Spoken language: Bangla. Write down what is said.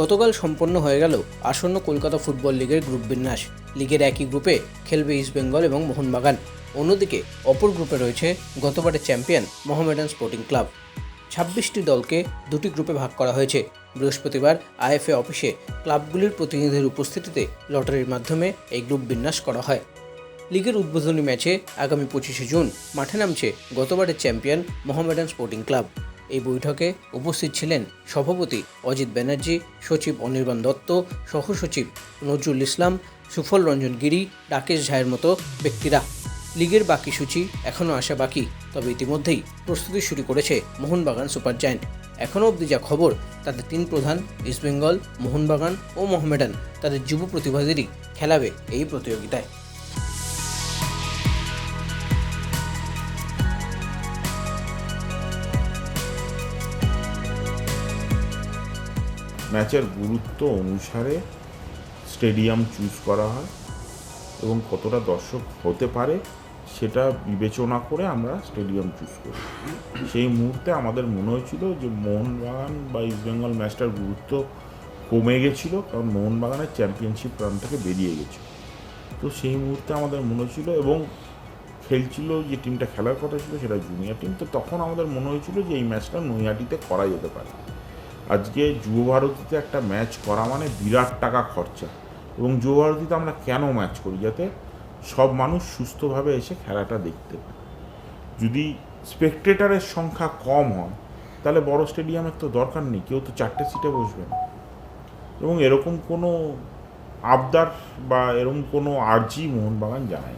গতকাল সম্পন্ন হয়ে গেল আসন্ন কলকাতা ফুটবল লিগের গ্রুপ বিন্যাস। লিগের একই গ্রুপে খেলবে ইস্টবেঙ্গল এবং মোহনবাগান। অন্যদিকে অপর গ্রুপে রয়েছে গতবারের চ্যাম্পিয়ন মোহামেডান স্পোর্টিং ক্লাব। ছাব্বিশটি দলকে দুটি গ্রুপে ভাগ করা হয়েছে। বৃহস্পতিবার আইএফএ অফিসে ক্লাবগুলির প্রতিনিধির উপস্থিতিতে লটারির মাধ্যমে এই গ্রুপ বিন্যাস করা হয়। লিগের উদ্বোধনী ম্যাচে আগামী পঁচিশে জুন মাঠে নামছে গতবারের চ্যাম্পিয়ন মোহামেডান স্পোর্টিং ক্লাব। এই বৈঠকে উপস্থিত ছিলেন সভাপতি অজিত ব্যানার্জি, সচিব অনির্বাণ দত্ত, সহসচিব নজরুল ইসলাম, সুফল রঞ্জন গিরি, রাকেশ ঝায়ের মতো ব্যক্তিরা। লিগের বাকি সূচি এখনও আসা বাকি, তবে ইতিমধ্যেই প্রস্তুতি শুরু করেছে মোহনবাগান সুপার জায়ান্ট। এখনও অবধি যা খবর তাদের তিন প্রধান, ইস্টবেঙ্গল, মোহনবাগান ও মোহামেডান, তাদের যুব প্রতিভাদেরই খেলাবে এই প্রতিযোগিতায়। ম্যাচের গুরুত্ব অনুসারে স্টেডিয়াম চুজ করা হয় এবং কতটা দর্শক হতে পারে সেটা বিবেচনা করে আমরা স্টেডিয়াম চুজ করি। সেই মুহূর্তে আমাদের মনে হয়েছিল যে মোহনবাগান বা ইস্টবেঙ্গল ম্যাচটার গুরুত্ব কমে গেছিল, কারণ মোহনবাগানের চ্যাম্পিয়নশিপ রান থেকে বেরিয়ে গেছিল। তো সেই মুহূর্তে আমাদের মনে হয়েছিল এবং খেলছিল যে টিমটা খেলার কথা ছিল সেটা জুনিয়র টিম, তো তখন আমাদের মনে হয়েছিল যে এই ম্যাচটা নৈহাটিতে করা যেতে পারে। আজকে যুব ভারতীতে একটা ম্যাচ করা মানে বিরাট টাকা খরচা। এবং যুব ভারতীতে আমরা কেন ম্যাচ করি? যাতে সব মানুষ সুস্থভাবে এসে খেলাটা দেখতে পায়। যদি স্পেকটেটারের সংখ্যা কম হয়, তাহলে বড় স্টেডিয়ামের তো দরকার নেই। কেউ তো চারটে সিটে বসবে না। এবং এরকম কোনো আবদার বা এরকম কোনো আর্জি মোহনবাগান জানায়